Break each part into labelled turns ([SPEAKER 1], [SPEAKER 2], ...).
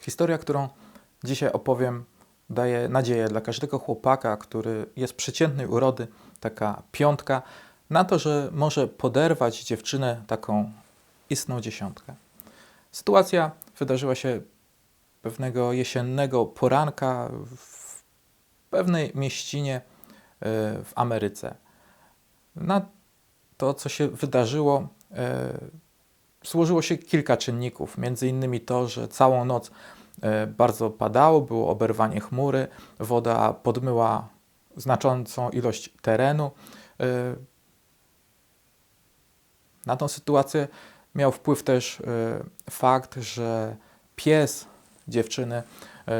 [SPEAKER 1] Historia, którą dzisiaj opowiem, daje nadzieję dla każdego chłopaka, który jest przeciętnej urody, taka piątka, na to, że może poderwać dziewczynę taką istną dziesiątkę. Sytuacja wydarzyła się pewnego jesiennego poranka w pewnej mieścinie e, w Ameryce. Na to, co się wydarzyło, e, złożyło się kilka czynników. Między innymi to, że całą noc e, bardzo padało, było oberwanie chmury, woda podmyła znaczącą ilość terenu. E, Na tą sytuację miał wpływ też fakt, że pies dziewczyny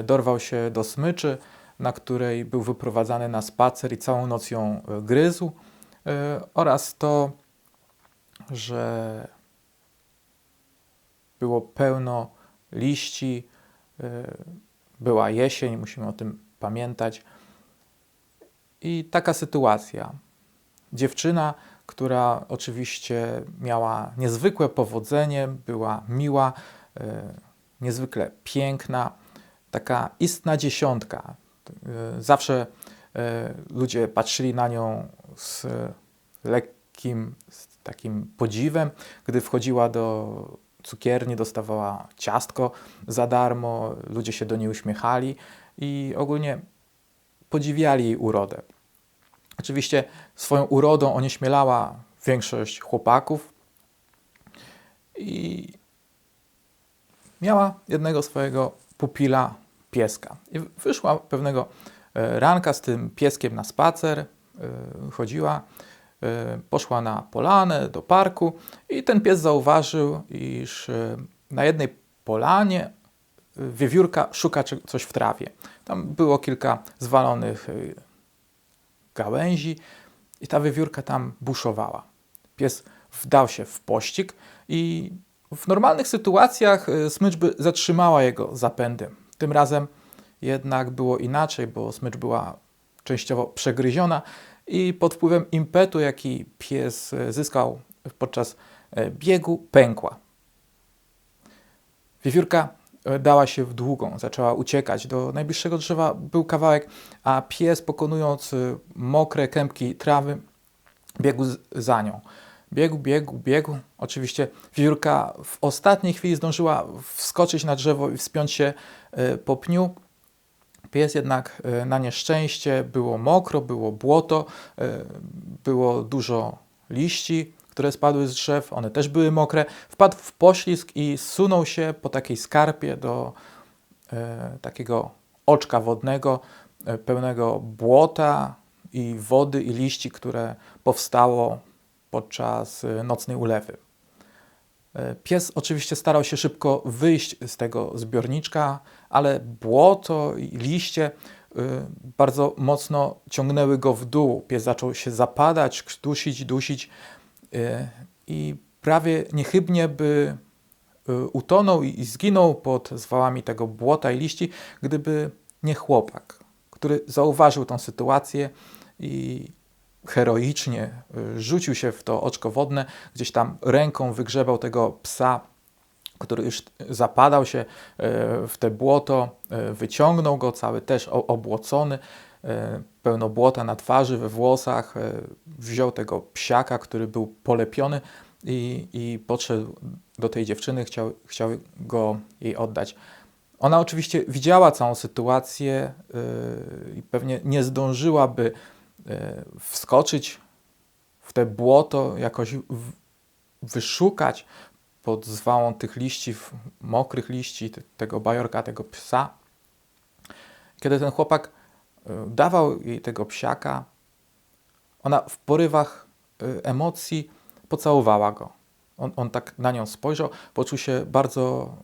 [SPEAKER 1] dorwał się do smyczy, na której był wyprowadzany na spacer i całą noc ją gryzł, oraz to, że było pełno liści, była jesień, musimy o tym pamiętać. I taka sytuacja. Dziewczyna, która oczywiście miała niezwykłe powodzenie, była miła, niezwykle piękna, taka istna dziesiątka. Zawsze ludzie patrzyli na nią z lekkim z takim podziwem, gdy wchodziła do cukierni, dostawała ciastko za darmo, ludzie się do niej uśmiechali i ogólnie podziwiali jej urodę. Oczywiście swoją urodą onieśmielała większość chłopaków i miała jednego swojego pupila pieska. I wyszła pewnego ranka z tym pieskiem na spacer, chodziła, poszła na polanę, do parku i ten pies zauważył, iż na jednej polanie wiewiórka szuka coś w trawie. Tam było kilka zwalonych gałęzi i ta wiewiórka tam buszowała. Pies wdał się w pościg i w normalnych sytuacjach smycz by zatrzymała jego zapędy. Tym razem jednak było inaczej, bo smycz była częściowo przegryziona i pod wpływem impetu, jaki pies zyskał podczas biegu, pękła. Wiewiórka dała się w długą, zaczęła uciekać. Do najbliższego drzewa był kawałek, a pies, pokonując mokre kępki trawy, biegł za nią. Biegł, biegł, biegł. Oczywiście wiewiórka w ostatniej chwili zdążyła wskoczyć na drzewo i wspiąć się po pniu. Pies jednak na nieszczęście było mokro, było błoto, było dużo liści, które spadły z drzew, one też były mokre. Wpadł w poślizg i sunął się po takiej skarpie do takiego oczka wodnego, pełnego błota i wody i liści, które powstało podczas nocnej ulewy. Pies oczywiście starał się szybko wyjść z tego zbiorniczka, ale błoto i liście bardzo mocno ciągnęły go w dół. Pies zaczął się zapadać, dusić, dusić i prawie niechybnie by utonął i zginął pod zwałami tego błota i liści, gdyby nie chłopak, który zauważył tę sytuację i heroicznie rzucił się w to oczko wodne, gdzieś tam ręką wygrzebał tego psa, który już zapadał się w te błoto, wyciągnął go cały też obłocony, pełno błota na twarzy, we włosach, wziął tego psiaka, który był polepiony i, i podszedł do tej dziewczyny, chciał, chciał go jej oddać. Ona oczywiście widziała całą sytuację i pewnie nie zdążyłaby wskoczyć w te błoto, jakoś wyszukać pod zwałą tych liści, mokrych liści, tego bajorka, tego psa. Kiedy ten chłopak dawał jej tego psiaka, ona w porywach emocji pocałowała go. On, on tak na nią spojrzał, poczuł się bardzo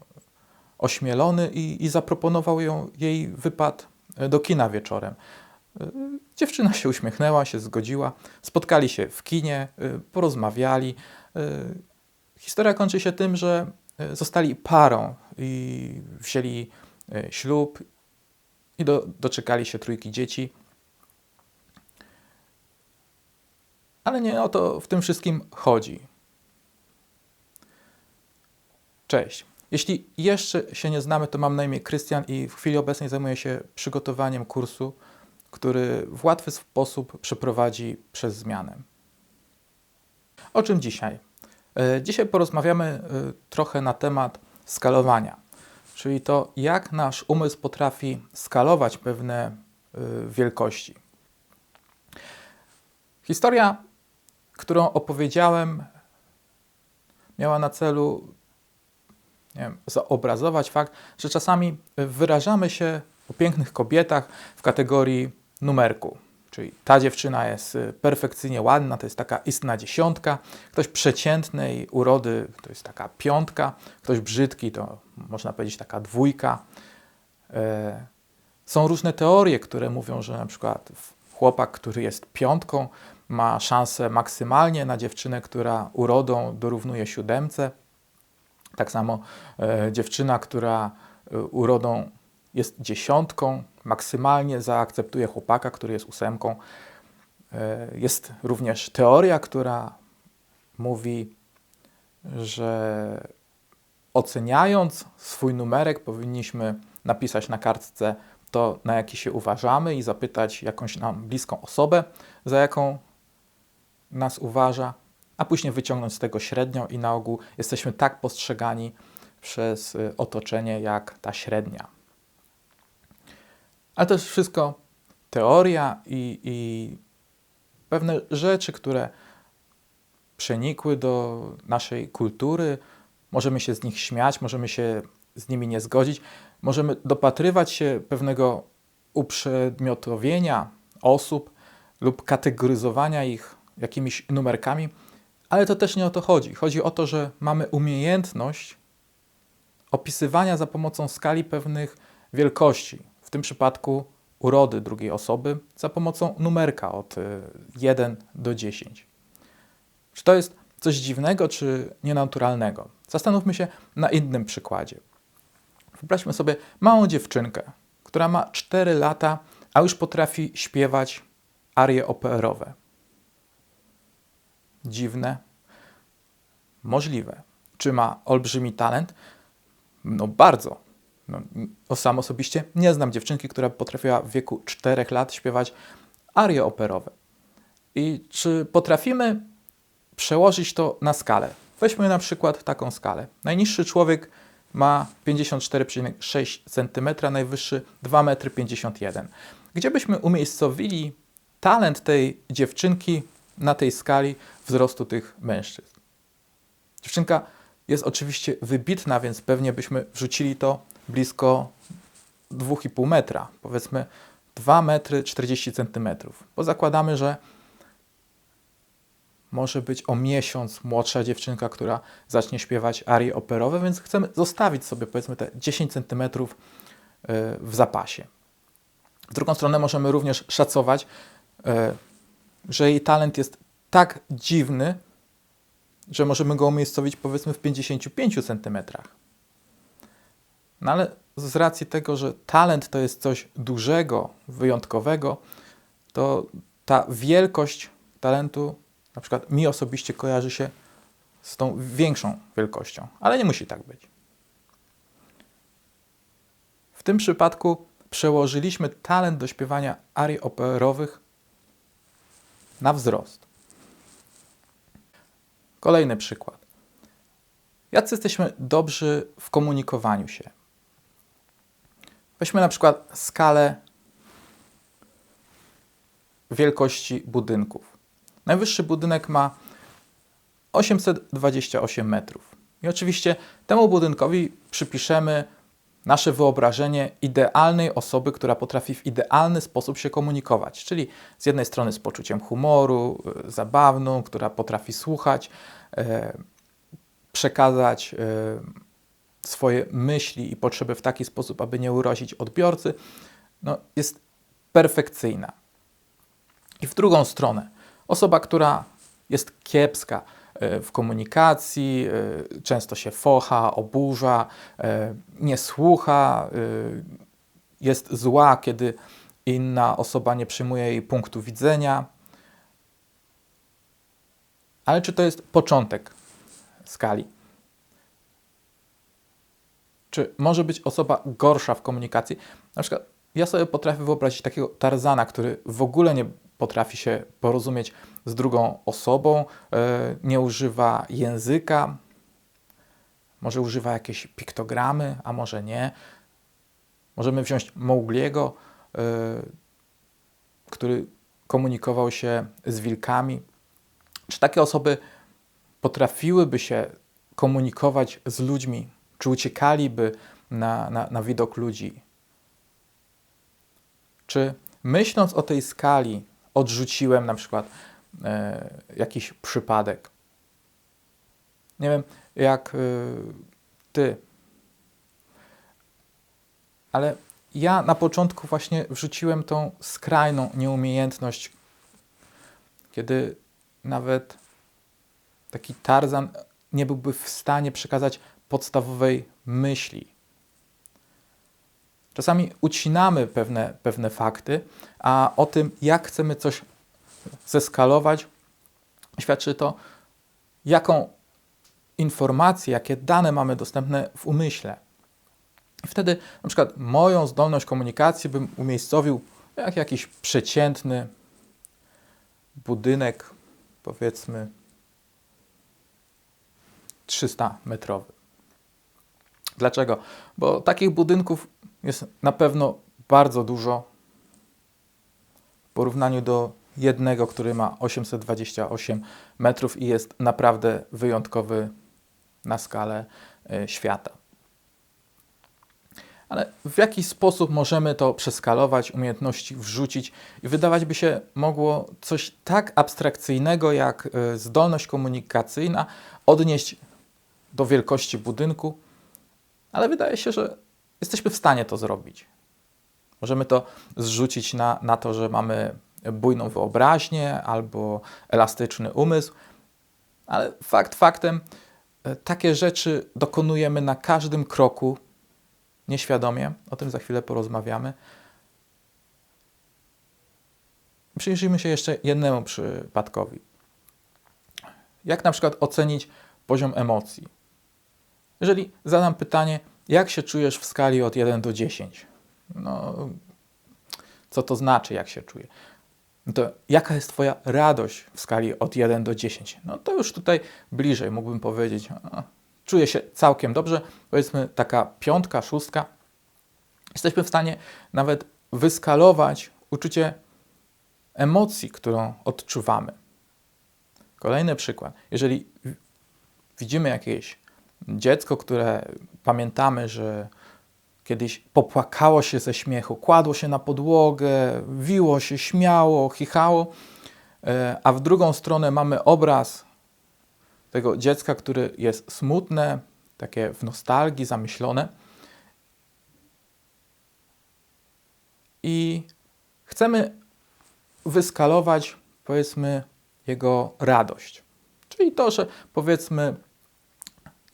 [SPEAKER 1] ośmielony i, i zaproponował ją, jej wypad do kina wieczorem. Dziewczyna się uśmiechnęła, się zgodziła. Spotkali się w kinie, porozmawiali. Historia kończy się tym, że zostali parą i wzięli ślub i do, doczekali się trójki dzieci. Ale nie o to w tym wszystkim chodzi. Cześć. Jeśli jeszcze się nie znamy, to mam na imię Krystian i w chwili obecnej zajmuję się przygotowaniem kursu, który w łatwy sposób przeprowadzi przez zmianę. O czym dzisiaj? E, Dzisiaj porozmawiamy e, trochę na temat skalowania, czyli to, jak nasz umysł potrafi skalować pewne e, wielkości. Historia, którą opowiedziałem, miała na celu wiem, fakt, że czasami wyrażamy się o pięknych kobietach w kategorii numerku. Czyli ta dziewczyna jest y, perfekcyjnie ładna, to jest taka istna dziesiątka, ktoś przeciętnej urody to jest taka piątka, ktoś brzydki to można powiedzieć taka dwójka. E, Są różne teorie, które mówią, że na przykład chłopak, który jest piątką, ma szansę maksymalnie na dziewczynę, która urodą dorównuje siódemce. Tak samo e, dziewczyna, która e, urodą jest dziesiątką, maksymalnie zaakceptuje chłopaka, który jest ósemką. E, Jest również teoria, która mówi, że oceniając swój numerek, powinniśmy napisać na kartce to, na jaki się uważamy i zapytać jakąś nam bliską osobę, za jaką nas uważa, a później wyciągnąć z tego średnią i na ogół jesteśmy tak postrzegani przez y, otoczenie jak ta średnia. Ale to jest wszystko teoria i, i pewne rzeczy, które przenikły do naszej kultury. Możemy się z nich śmiać, możemy się z nimi nie zgodzić, możemy dopatrywać się pewnego uprzedmiotowienia osób lub kategoryzowania ich jakimiś numerkami, ale to też nie o to chodzi. Chodzi o to, że mamy umiejętność opisywania za pomocą skali pewnych wielkości, w tym przypadku urody drugiej osoby, za pomocą numerka od y, 1 do 10. Czy to jest coś dziwnego, czy nienaturalnego? Zastanówmy się na innym przykładzie. Wyobraźmy sobie małą dziewczynkę, która ma 4 lata, a już potrafi śpiewać arie operowe. Dziwne? Możliwe. Czy ma olbrzymi talent? No bardzo. No, sam osobiście nie znam dziewczynki, która potrafiła w wieku 4 lat śpiewać arie operowe. I czy potrafimy przełożyć to na skalę? Weźmy na przykład taką skalę. Najniższy człowiek ma 54,6 cm, najwyższy 2,51 m. Gdzie byśmy umiejscowili talent tej dziewczynki na tej skali wzrostu tych mężczyzn? Dziewczynka jest oczywiście wybitna, więc pewnie byśmy wrzucili to blisko 2,5 metra, powiedzmy 2 metry 40 centymetrów, bo zakładamy, że może być o miesiąc młodsza dziewczynka, która zacznie śpiewać arie operowe, więc chcemy zostawić sobie powiedzmy te 10 centymetrów y, w zapasie. W drugą stronę możemy również szacować, y, że jej talent jest tak dziwny, że możemy go umiejscowić powiedzmy w 55 centymetrach. No ale z racji tego, że talent to jest coś dużego, wyjątkowego, to ta wielkość talentu, na przykład mi osobiście kojarzy się z tą większą wielkością, ale nie musi tak być. W tym przypadku przełożyliśmy talent do śpiewania arii operowych na wzrost. Kolejny przykład. Jacy jesteśmy dobrzy w komunikowaniu się? Weźmy na przykład skalę wielkości budynków. Najwyższy budynek ma 828 metrów. I oczywiście temu budynkowi przypiszemy nasze wyobrażenie idealnej osoby, która potrafi w idealny sposób się komunikować. Czyli z jednej strony z poczuciem humoru, y, zabawną, która potrafi słuchać, e, przekazać e, swoje myśli i potrzeby w taki sposób, aby nie urazić odbiorcy, no, jest perfekcyjna. I w drugą stronę, osoba, która jest kiepska e, w komunikacji, e, często się focha, oburza, e, nie słucha, jest zła, kiedy inna osoba nie przyjmuje jej punktu widzenia. Ale czy to jest początek skali? Czy może być osoba gorsza w komunikacji? Na przykład ja sobie potrafię wyobrazić takiego Tarzana, który w ogóle nie potrafi się porozumieć z drugą osobą, e, nie używa języka, może używa jakieś piktogramy, a może nie. Możemy wziąć Mowgliego, e, który komunikował się z wilkami. Czy takie osoby potrafiłyby się komunikować z ludźmi? Czy uciekaliby na, na, na widok ludzi? Czy myśląc o tej skali, odrzuciłem na przykład e, jakiś przypadek? Nie wiem, jak e, ty, ale ja na początku właśnie wrzuciłem tą skrajną nieumiejętność, kiedy nawet taki Tarzan nie byłby w stanie przekazać podstawowej myśli. Czasami ucinamy pewne, pewne fakty, a o tym, jak chcemy coś zeskalować, świadczy to, jaką informację, jakie dane mamy dostępne w umyśle. I wtedy na przykład moją zdolność komunikacji bym umiejscowił jak jakiś przeciętny budynek, powiedzmy 300 metrowy. Dlaczego? Bo takich budynków jest na pewno bardzo dużo w porównaniu do jednego, który ma 828 metrów i jest naprawdę wyjątkowy na skalę e, świata. Ale w jaki sposób możemy to przeskalować, umiejętności wrzucić i wydawać by się mogło coś tak abstrakcyjnego jak e, zdolność komunikacyjna odnieść do wielkości budynku, ale wydaje się, że jesteśmy w stanie to zrobić. Możemy to zrzucić na, na to, że mamy bujną wyobraźnię albo elastyczny umysł, ale fakt faktem, e, takie rzeczy dokonujemy na każdym kroku nieświadomie. O tym za chwilę porozmawiamy. Przyjrzyjmy się jeszcze jednemu przypadkowi. Jak na przykład ocenić poziom emocji? Jeżeli zadam pytanie, jak się czujesz w skali od 1 do 10? No, co to znaczy, jak się czuję? No to jaka jest Twoja radość w skali od 1 do 10? No to już tutaj bliżej mógłbym powiedzieć, no, czuję się całkiem dobrze, powiedzmy taka piątka, szóstka. Jesteśmy w stanie nawet wyskalować uczucie emocji, którą odczuwamy. Kolejny przykład. Jeżeli widzimy jakieś dziecko, które pamiętamy, że kiedyś popłakało się ze śmiechu, kładło się na podłogę, wiło się, śmiało, chichało, e, a w drugą stronę mamy obraz tego dziecka, które jest smutne, takie w nostalgii, zamyślone. I chcemy wyskalować, powiedzmy, jego radość. Czyli to, że powiedzmy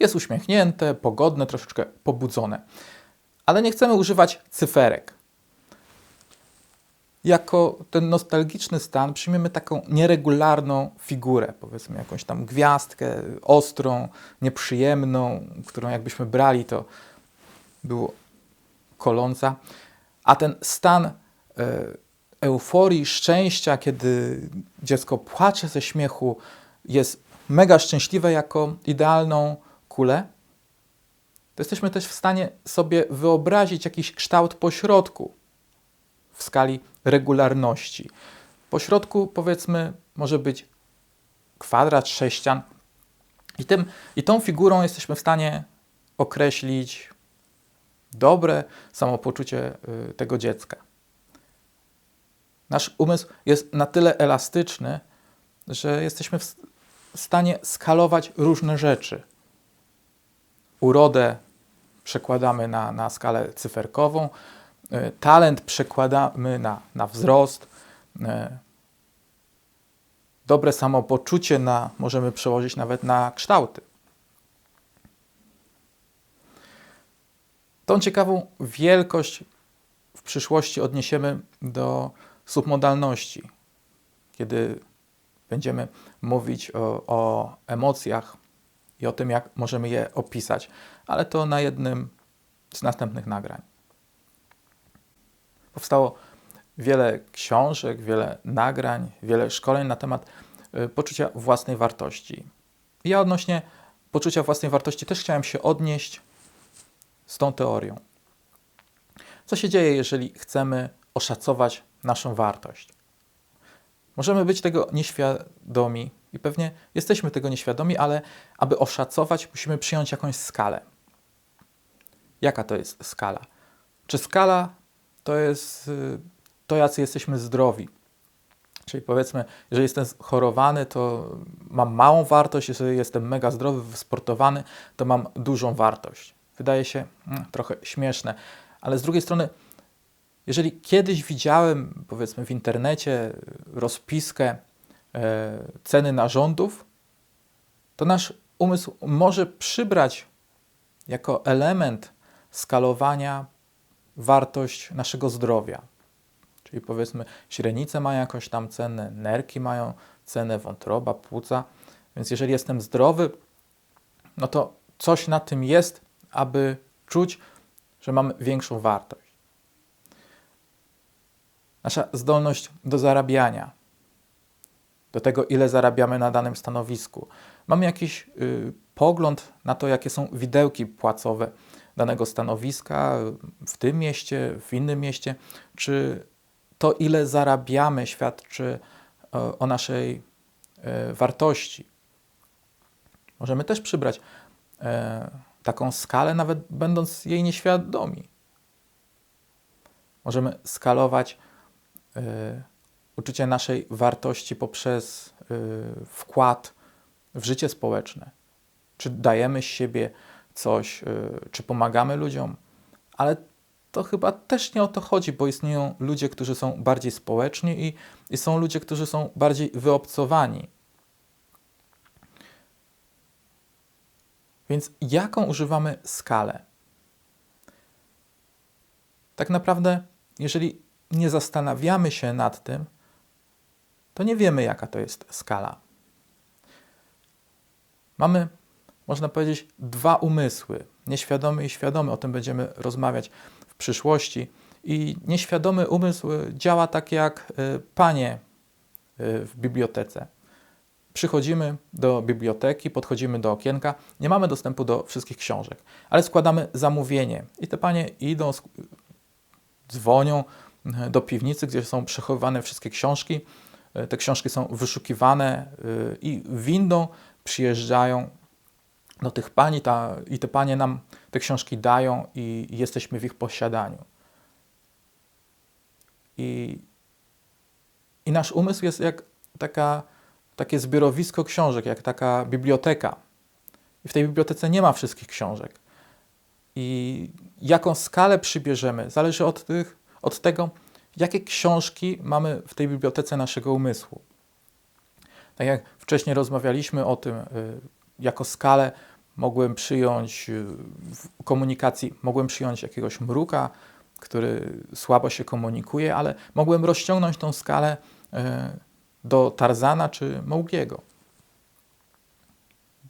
[SPEAKER 1] jest uśmiechnięte, pogodne, troszeczkę pobudzone. Ale nie chcemy używać cyferek. Jako ten nostalgiczny stan przyjmiemy taką nieregularną figurę, powiedzmy jakąś tam gwiazdkę ostrą, nieprzyjemną, którą jakbyśmy brali, to było koląca. A ten stan e, euforii, szczęścia, kiedy dziecko płacze ze śmiechu, jest mega szczęśliwe jako idealną kulę, to jesteśmy też w stanie sobie wyobrazić jakiś kształt pośrodku w skali regularności. Pośrodku, powiedzmy, może być kwadrat, sześcian. I, tym, I tą figurą jesteśmy w stanie określić dobre samopoczucie y, tego dziecka. Nasz umysł jest na tyle elastyczny, że jesteśmy w stanie skalować różne rzeczy urodę przekładamy na, na skalę cyferkową, e, talent przekładamy na, na wzrost, e, dobre samopoczucie na, możemy przełożyć nawet na kształty. Tą ciekawą wielkość w przyszłości odniesiemy do submodalności, kiedy będziemy mówić o, o emocjach, i o tym, jak możemy je opisać, ale to na jednym z następnych nagrań. Powstało wiele książek, wiele nagrań, wiele szkoleń na temat y, poczucia własnej wartości. Ja odnośnie poczucia własnej wartości też chciałem się odnieść z tą teorią. Co się dzieje, jeżeli chcemy oszacować naszą wartość? Możemy być tego nieświadomi i pewnie jesteśmy tego nieświadomi, ale aby oszacować, musimy przyjąć jakąś skalę. Jaka to jest skala? Czy skala to jest y, to, jacy jesteśmy zdrowi? Czyli powiedzmy, jeżeli jestem chorowany, to mam małą wartość, jeżeli jestem mega zdrowy, wysportowany, to mam dużą wartość. Wydaje się hmm, trochę śmieszne, ale z drugiej strony, jeżeli kiedyś widziałem, powiedzmy w internecie, rozpiskę e, ceny narządów, to nasz umysł może przybrać jako element skalowania wartość naszego zdrowia. Czyli powiedzmy, źrenice mają jakąś tam cenę, nerki mają cenę, wątroba, płuca. Więc jeżeli jestem zdrowy, no to coś na tym jest, aby czuć, że mamy większą wartość. Nasza zdolność do zarabiania, do tego, ile zarabiamy na danym stanowisku. Mamy jakiś y, pogląd na to, jakie są widełki płacowe danego stanowiska w tym mieście, w innym mieście, czy to, ile zarabiamy, świadczy o, o naszej y, wartości. Możemy też przybrać y, taką skalę, nawet będąc jej nieświadomi. Możemy skalować y, uczucie naszej wartości poprzez y, wkład w życie społeczne. Czy dajemy z siebie coś, y, czy pomagamy ludziom, ale to chyba też nie o to chodzi, bo istnieją ludzie, którzy są bardziej społeczni i, i są ludzie, którzy są bardziej wyobcowani. Więc jaką używamy skalę? Tak naprawdę, jeżeli nie zastanawiamy się nad tym, to nie wiemy, jaka to jest skala. Mamy, można powiedzieć, dwa umysły, nieświadomy i świadomy. O tym będziemy rozmawiać w przyszłości. I nieświadomy umysł działa tak jak y, panie y, w bibliotece. Przychodzimy do biblioteki, podchodzimy do okienka, nie mamy dostępu do wszystkich książek, ale składamy zamówienie i te panie idą, dzwonią y, do piwnicy, gdzie są przechowywane wszystkie książki. Te książki są wyszukiwane i windą przyjeżdżają do tych pani ta, i te panie nam te książki dają i, i jesteśmy w ich posiadaniu. I, I nasz umysł jest jak taka, takie zbiorowisko książek, jak taka biblioteka. I w tej bibliotece nie ma wszystkich książek. I jaką skalę przybierzemy, zależy od, tych, od tego, jakie książki mamy w tej bibliotece naszego umysłu. Tak jak wcześniej rozmawialiśmy o tym, y, jako skalę mogłem przyjąć y, w komunikacji, mogłem przyjąć jakiegoś mruka, który słabo się komunikuje, ale mogłem rozciągnąć tą skalę y, do Tarzana czy Maugiego.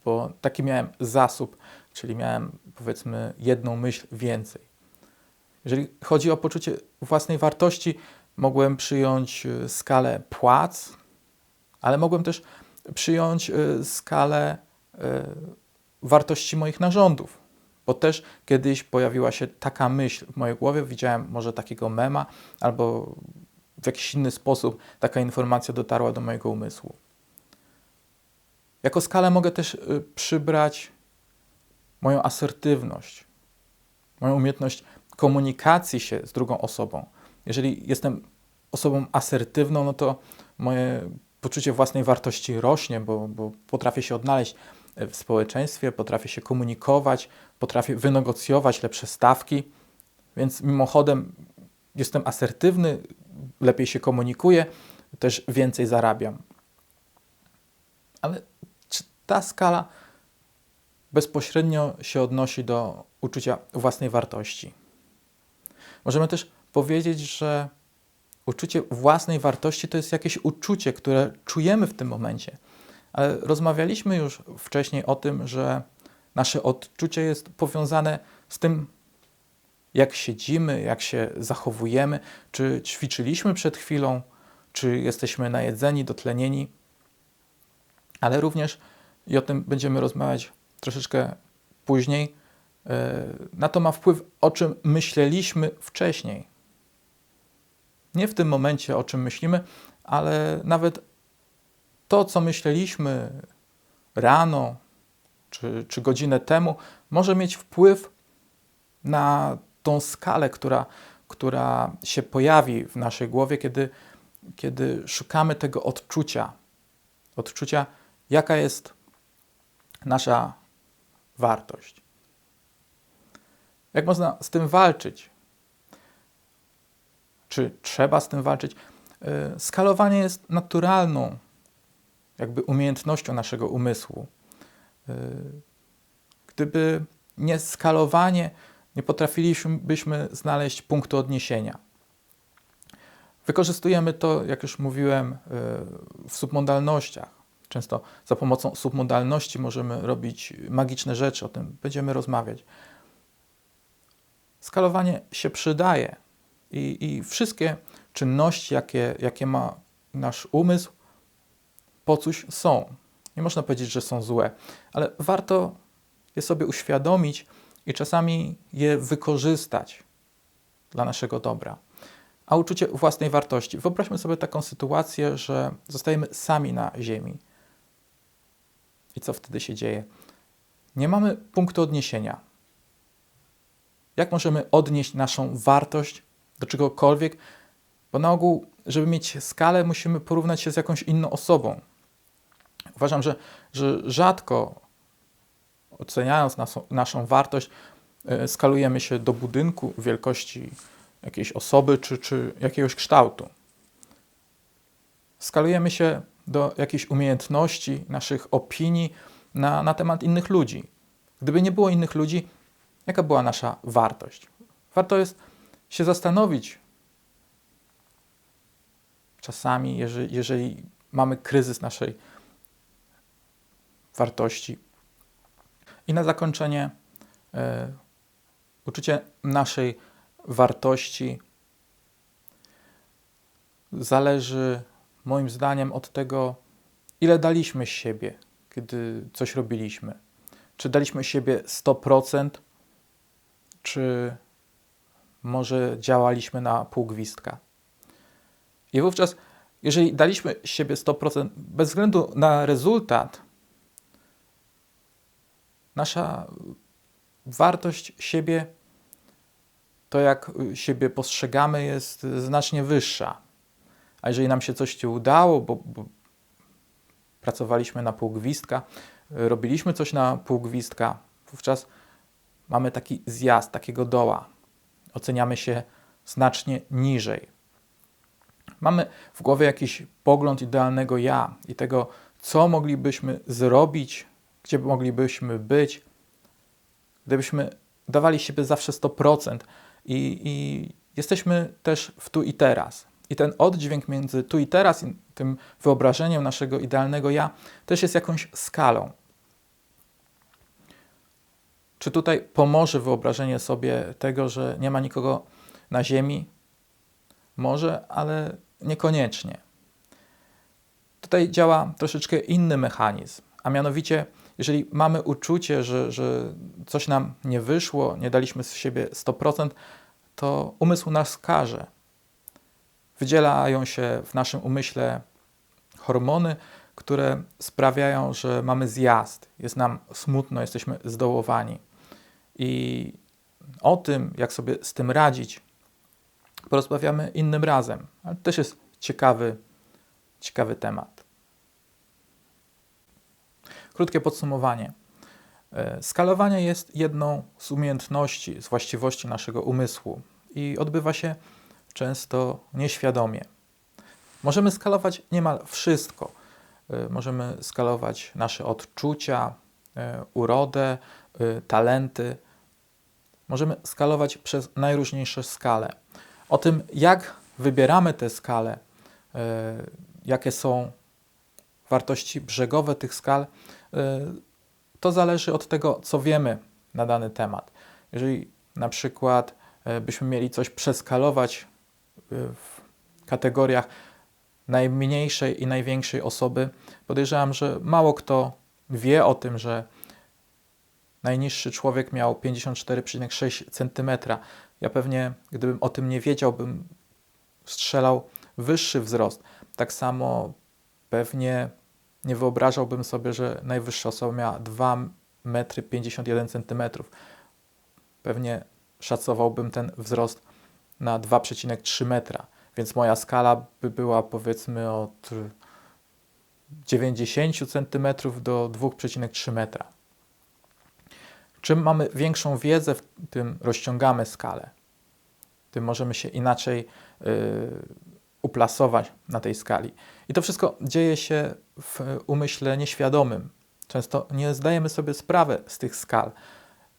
[SPEAKER 1] Bo taki miałem zasób, czyli miałem powiedzmy jedną myśl więcej. Jeżeli chodzi o poczucie własnej wartości, mogłem przyjąć skalę płac, ale mogłem też przyjąć y, skalę y, wartości moich narządów. Bo też kiedyś pojawiła się taka myśl w mojej głowie, widziałem może takiego mema, albo w jakiś inny sposób taka informacja dotarła do mojego umysłu. Jako skalę mogę też przybrać moją asertywność, moją umiejętność komunikacji się z drugą osobą. Jeżeli jestem osobą asertywną, no to moje poczucie własnej wartości rośnie, bo, bo potrafię się odnaleźć w społeczeństwie, potrafię się komunikować, potrafię wynegocjować lepsze stawki, więc mimochodem jestem asertywny, lepiej się komunikuję, też więcej zarabiam. Ale czy ta skala bezpośrednio się odnosi do uczucia własnej wartości? Możemy też powiedzieć, że Uczucie własnej wartości to jest jakieś uczucie, które czujemy w tym momencie. Ale rozmawialiśmy już wcześniej o tym, że nasze odczucie jest powiązane z tym, jak siedzimy, jak się zachowujemy, czy ćwiczyliśmy przed chwilą, czy jesteśmy najedzeni, dotlenieni, ale również, i o tym będziemy rozmawiać troszeczkę później, na to ma wpływ, o czym myśleliśmy wcześniej. Nie w tym momencie, o czym myślimy, ale nawet to, co myśleliśmy rano czy, czy godzinę temu, może mieć wpływ na tą skalę, która, która się pojawi w naszej głowie, kiedy, kiedy szukamy tego odczucia. Odczucia, jaka jest nasza wartość. Jak można z tym walczyć? Czy trzeba z tym walczyć? E, skalowanie jest naturalną jakby umiejętnością naszego umysłu. E, gdyby nie skalowanie, nie potrafilibyśmy znaleźć punktu odniesienia. Wykorzystujemy to, jak już mówiłem, e, w submodalnościach. Często za pomocą submodalności możemy robić magiczne rzeczy, o tym będziemy rozmawiać. Skalowanie się przydaje i, i wszystkie czynności, jakie, jakie ma nasz umysł, po coś są. Nie można powiedzieć, że są złe, ale warto je sobie uświadomić i czasami je wykorzystać dla naszego dobra. A uczucie własnej wartości. Wyobraźmy sobie taką sytuację, że zostajemy sami na Ziemi. I co wtedy się dzieje? Nie mamy punktu odniesienia. Jak możemy odnieść naszą wartość do czegokolwiek? Bo na ogół, żeby mieć skalę, musimy porównać się z jakąś inną osobą. Uważam, że, że rzadko oceniając naszą, naszą wartość, e, skalujemy się do budynku wielkości jakiejś osoby czy, czy jakiegoś kształtu. Skalujemy się do jakiejś umiejętności, naszych opinii na, na temat innych ludzi. Gdyby nie było innych ludzi, jaka była nasza wartość? Warto jest się zastanowić czasami, jeżeli, jeżeli mamy kryzys naszej wartości. I na zakończenie y, uczucie naszej wartości zależy moim zdaniem od tego, ile daliśmy siebie, kiedy coś robiliśmy. Czy daliśmy siebie 100%, czy może działaliśmy na pół gwizdka. I wówczas, jeżeli daliśmy siebie 100%, bez względu na rezultat, nasza wartość siebie, to jak siebie postrzegamy, jest znacznie wyższa. A jeżeli nam się coś udało, bo, bo pracowaliśmy na pół gwizdka, robiliśmy coś na pół gwizdka, wówczas mamy taki zjazd, takiego doła. Oceniamy się znacznie niżej. Mamy w głowie jakiś pogląd idealnego ja i tego, co moglibyśmy zrobić, gdzie moglibyśmy być, gdybyśmy dawali siebie zawsze 100% i, i jesteśmy też w tu i teraz. I ten oddźwięk między tu i teraz i tym wyobrażeniem naszego idealnego ja też jest jakąś skalą. Czy tutaj pomoże wyobrażenie sobie tego, że nie ma nikogo na Ziemi? Może, ale niekoniecznie. Tutaj działa troszeczkę inny mechanizm, a mianowicie, jeżeli mamy uczucie, że, że coś nam nie wyszło, nie daliśmy z siebie 100%, to umysł nas każe. Wydzielają się w naszym umyśle hormony, które sprawiają, że mamy zjazd, jest nam smutno, jesteśmy zdołowani. I o tym, jak sobie z tym radzić, porozmawiamy innym razem. Ale to też jest ciekawy, ciekawy temat. Krótkie podsumowanie. E, skalowanie jest jedną z umiejętności, z właściwości naszego umysłu i odbywa się często nieświadomie. Możemy skalować niemal wszystko. E, możemy skalować nasze odczucia, e, urodę, talenty. Możemy skalować przez najróżniejsze skale. O tym, jak wybieramy te skale, jakie są wartości brzegowe tych skal, to zależy od tego, co wiemy na dany temat. Jeżeli na przykład e, byśmy mieli coś przeskalować e, w kategoriach najmniejszej i największej osoby, podejrzewam, że mało kto wie o tym, że najniższy człowiek miał 54,6 cm. Ja pewnie, gdybym o tym nie wiedział, bym strzelał wyższy wzrost. Tak samo pewnie nie wyobrażałbym sobie, że najwyższa osoba miała 2 metry 51 cm. Pewnie szacowałbym ten wzrost na 2,3 metra, więc moja skala by była powiedzmy od 90 cm do 2,3 metra. Czym mamy większą wiedzę, tym rozciągamy skalę. Tym możemy się inaczej y, uplasować na tej skali. I to wszystko dzieje się w umyśle nieświadomym. Często nie zdajemy sobie sprawy z tych skal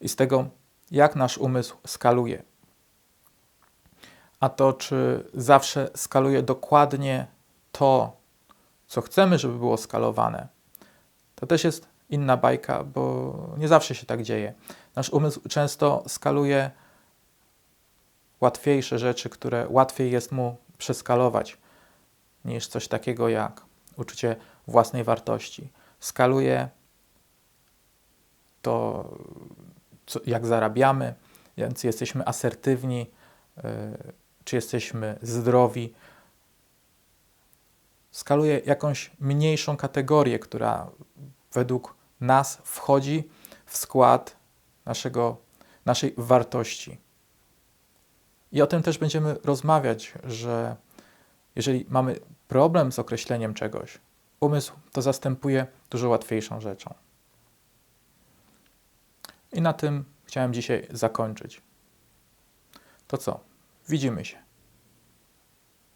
[SPEAKER 1] i z tego, jak nasz umysł skaluje. A to, czy zawsze skaluje dokładnie to, co chcemy, żeby było skalowane, to też jest inna bajka, bo nie zawsze się tak dzieje. Nasz umysł często skaluje łatwiejsze rzeczy, które łatwiej jest mu przeskalować niż coś takiego jak uczucie własnej wartości. Skaluje to, co, jak zarabiamy, więc jesteśmy asertywni, yy, czy jesteśmy zdrowi. Skaluje jakąś mniejszą kategorię, która według nas wchodzi w skład naszego, naszej wartości. I o tym też będziemy rozmawiać, że jeżeli mamy problem z określeniem czegoś, umysł to zastępuje dużo łatwiejszą rzeczą. I na tym chciałem dzisiaj zakończyć. To co? Widzimy się.